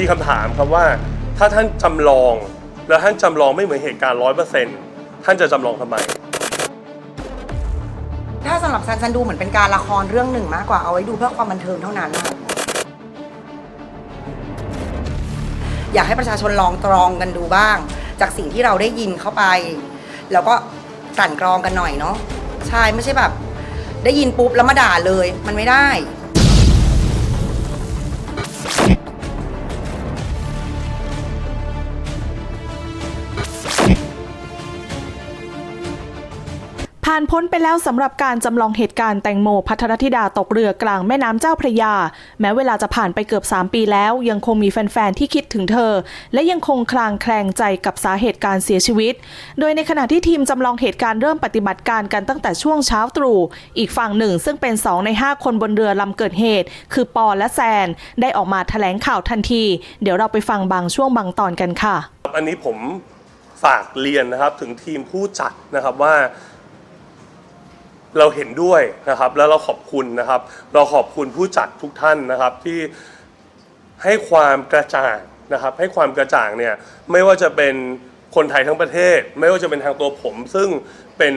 มีคำถามครับว่าถ้าท่านจำลอง แล้วท่านจำลองไม่เหมือนเหตุการณ์ร้อยเปอร์เซ็นต์ท่านจะจำลองทำไม ถ้าสำหรับซันซันดูเหมือนเป็นการละครเรื่องหนึ่งมากกว่าเอาไว้ดูเพื่อความบันเทิงเท่านั้นค่ะอยากให้ประชาชนลองตรองกันดูบ้าง จากสิ่งที่เราได้ยินเข้าไป แล้วก็กลั่นกรองกันหน่อยเนาะใช่ไม่ใช่แบบ ได้ยินปุ๊บแล้วมาด่าเลยมันไม่ได้ ผ่านพ้นไปแล้วสำหรับการจำลองเหตุการณ์แตงโมพัทรธิดาตกเรือกลางแม่น้ำเจ้าพระยา แม้เวลาจะผ่านไปเกือบ 3 ปีแล้ว ยังคงมีแฟน ๆ ที่คิดถึงเธอ และยังคงคลางแคลงใจกับสาเหตุการเสียชีวิต โดยในขณะที่ทีมจำลองเหตุการณ์เริ่มปฏิบัติการกันตั้งแต่ช่วงเช้าตรู่อีกฝั่งหนึ่ง ซึ่งเป็น 2 ใน 5 คนบนเรือลำเกิดเหตุ คือปอและแซน ได้ออกมาแถลงข่าวทันที เดี๋ยวเราไปฟังบางช่วงบางตอนกันค่ะ อันนี้ผมฝากเรียนนะครับถึงทีมผู้จัดนะครับว่า เราเห็นด้วยนะครับ แล้วเราขอบคุณนะครับ เราขอบคุณผู้จัดทุกท่านนะครับที่ให้ความกระจ่างนะครับ ให้ความกระจ่างเนี่ยไม่ว่าจะเป็นคนไทยทั้งประเทศ ไม่ว่าจะเป็นทางตัวผม ซึ่งเป็น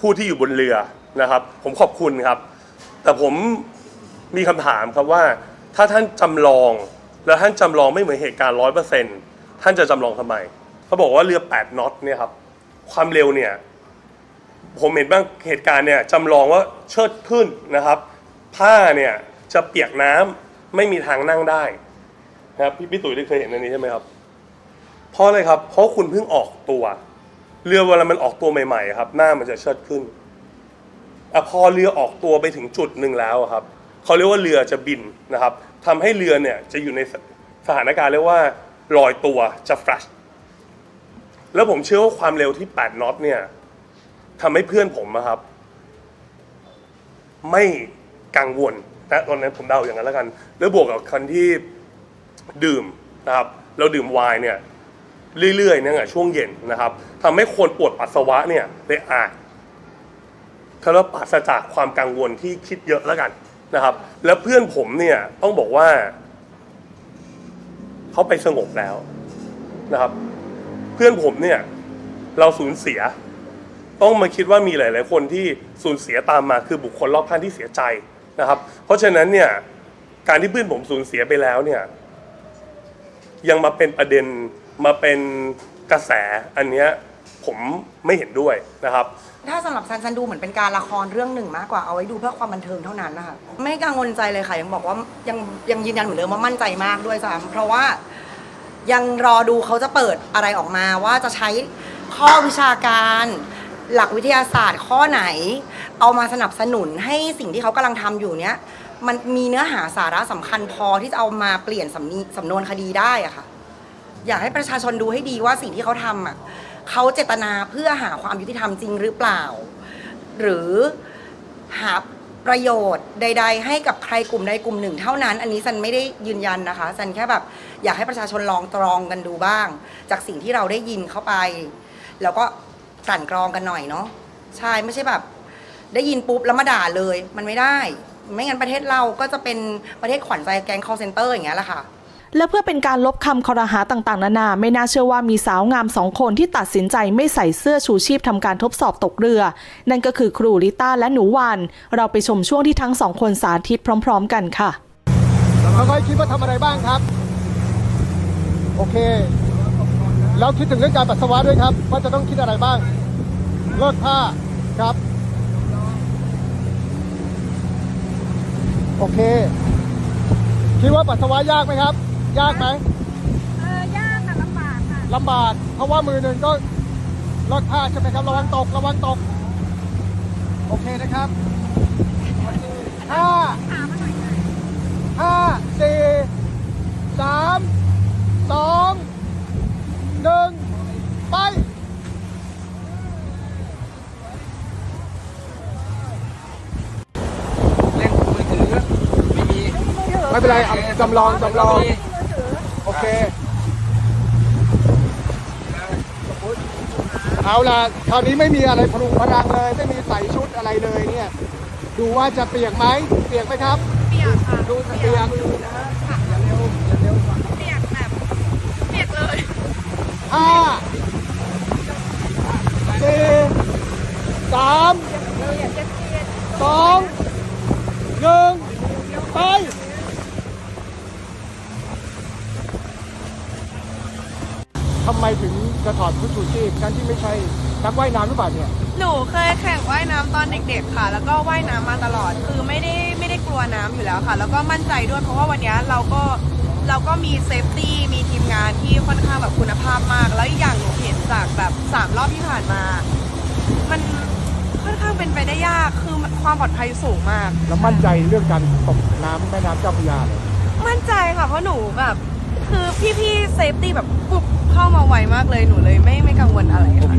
ผู้ที่อยู่บนเรือนะครับ ผมขอบคุณครับ แต่ผมมีคำถามครับว่า ถ้าท่านจำลองแล้วท่านจำลองไม่เหมือนเหตุการณ์ร้อยเปอร์เซ็นท่านจะจำลองทำไมเขาบอกว่าเรือ 8น็อตเนี่ยครับความเร็วเนี่ย ผมเห็นบางเหตุการณ์เนี่ยจำลองว่าเชิดขึ้นนะครับ ผ้าเนี่ยจะเปียกน้ำไม่มีทางนั่งได้นะครับพี่พี่ตุ๋ยได้เคยเห็นอันนี้ใช่ไหมครับ เพราะอะไรครับ เพราะคุณเพิ่งออกตัว เรือเวลามันออกตัวใหม่ๆครับ หน้ามันจะเชิดขึ้นอะพอเรือออกตัวไปถึงจุดหนึ่งแล้วครับเขาเรียกว่าเรือจะบินนะครับทำให้เรือเนี่ยจะอยู่ในสถานการณ์เรียกว่าลอยตัวจะ flash แล้วผมเชื่อว่าความเร็วที่ 8 น็อตเนี่ย ทำให้เพื่อนผมอะครับ ไม่กังวลนะตอนนั้นผมเดาอย่างนั้นแล้วกัน แล้วบวกกับคนที่ดื่มนะครับ เราดื่มไวน์เนี่ย เรื่อยๆเนี่ยช่วงเย็นนะครับทำให้คนปวดปัสสาวะเนี่ยได้อาจเขาเรียกว่าปราศจากความกังวลที่คิดเยอะแล้วกันนะครับ แล้วเพื่อนผมเนี่ยต้องบอกว่าเขาไปสงบแล้วนะครับ เพื่อนผมเนี่ย เราสูญเสีย ต้องมาคิดว่ามีหลาย ๆ คนที่สูญเสียตามมาคือบุคคลรอบข้างที่เสียใจนะครับ เพราะฉะนั้นเนี่ยการที่เพื่อนผมสูญเสียไปแล้วเนี่ยยังมาเป็นประเด็นมาเป็นกระแสอันเนี้ยผมไม่เห็นด้วยนะครับ ถ้าสำหรับซันซันดูเหมือนเป็นการละครเรื่องหนึ่งมากกว่าเอาไว้ดูเพื่อความบันเทิงเท่านั้นนะคะไม่กังวลใจเลยค่ะยังบอกว่ายังยังยืนยันเหมือนเดิมว่ามั่นใจมากด้วยซ้ำเพราะว่ายังรอดูเขาจะเปิดอะไรออกมาว่าจะใช้ข้อวิชาการ หลักวิทยาศาสตร์ข้อไหน เอามาสนับสนุนให้สิ่งที่เขากำลังทำอยู่เนี้ยมันมีเนื้อหาสาระสำคัญพอที่จะเอามาเปลี่ยนสำนีสำนวนคดีได้อะค่ะ อยากให้ประชาชนดูให้ดีว่าสิ่งที่เขาทำอะเขาเจตนาเพื่อหาความยุติธรรมจริงหรือเปล่า หรือหาประโยชน์ใด ๆ ให้กับใครกลุ่มใดกลุ่มหนึ่ง เท่านั้น อันนี้ซันไม่ได้ยืนยันนะคะซันแค่แบบอยากให้ประชาชนลองตรองกันดูบ้าง จากสิ่งที่เราได้ยินเข้าไป แล้วก็ กลั่นกรองกันหน่อยเนาะใช่ไม่ใช่แบบ ได้ยินปุ๊บแล้วมาด่าเลย มันไม่ได้ ไม่งั้นประเทศเราก็จะเป็นประเทศขวัญใจแก๊ง call center อย่างเงี้ยแหละค่ะและเพื่อเป็นการลบคำคอรหาต่างๆ นานา ไม่น่าเชื่อว่ามีสาวงามสองคนที่ตัดสินใจไม่ใส่เสื้อชูชีพทำการทดสอบตกเรือ นั่นก็คือครูลิต้าและหนูวัน เราไปชมช่วงที่ทั้งสองคนสาธิตพร้อม ๆ กันค่ะเขาก็คิดว่าทำอะไรบ้างครับ โอเค แล้วคิดถึงเรื่องการปัสสาวะด้วยครับ ว่าจะต้องคิดอะไรบ้างเลิกผ้าครับ โอเค คิดว่าปัสสาวะยากไหมครับ ยากไหมเออยากค่ะลำบากค่ะลำบาก เพราะว่ามือหนึ่งก็เลิกผ้าใช่ไหมครับ ระวังตก ระวังตก โอเคนะครับห้าถามมาหน่อยค่ะห้าสี่สามสอง หนึ่งไปเล่นมือถือไม่มีไม่เป็นไรเอาจำลองจำลอง โอเค เอาล่ะคราวนี้ไม่มีอะไรพลุงพลังเลย ไม่มีใส่ชุดอะไรเลยเนี่ย ดูว่าจะเปียกไหมเปียกไหมครับ เปียกค่ะดูจะเปียกเปี ห้าสี่สามสองหนึ่งไปทำไมถึงกระถอดชุดชูชีพทั้งที่ไม่ใช่นักว่ายน้ำหรือเปล่าเนี่ย หนูเคยแข่งว่ายน้ำตอนเด็ก ๆ ค่ะ แล้วก็ว่ายน้ำมาตลอด คือไม่ได้ไม่ได้กลัวน้ำอยู่แล้วค่ะ แล้วก็มั่นใจด้วยเพราะว่าวันนี้เราก็ เราก็มีเซฟตี้มีทีมงานที่ค่อนข้างแบบคุณภาพมาก แล้วอีกอย่างหนูเห็นจากแบบสามรอบที่ผ่านมา มันค่อนข้างเป็นไปได้ยากคือความปลอดภัยสูงมาก แล้วมั่นใจเรื่องการตกน้ำแม่น้ำเจ้าพระยาเลยมั่นใจค่ะเพราะหนูแบบคือพี่ๆเซฟตี้แบบปุ๊บเข้ามาไวมากเลยหนูเลยไม่ไม่กังวลอะไรโอค่ะ เค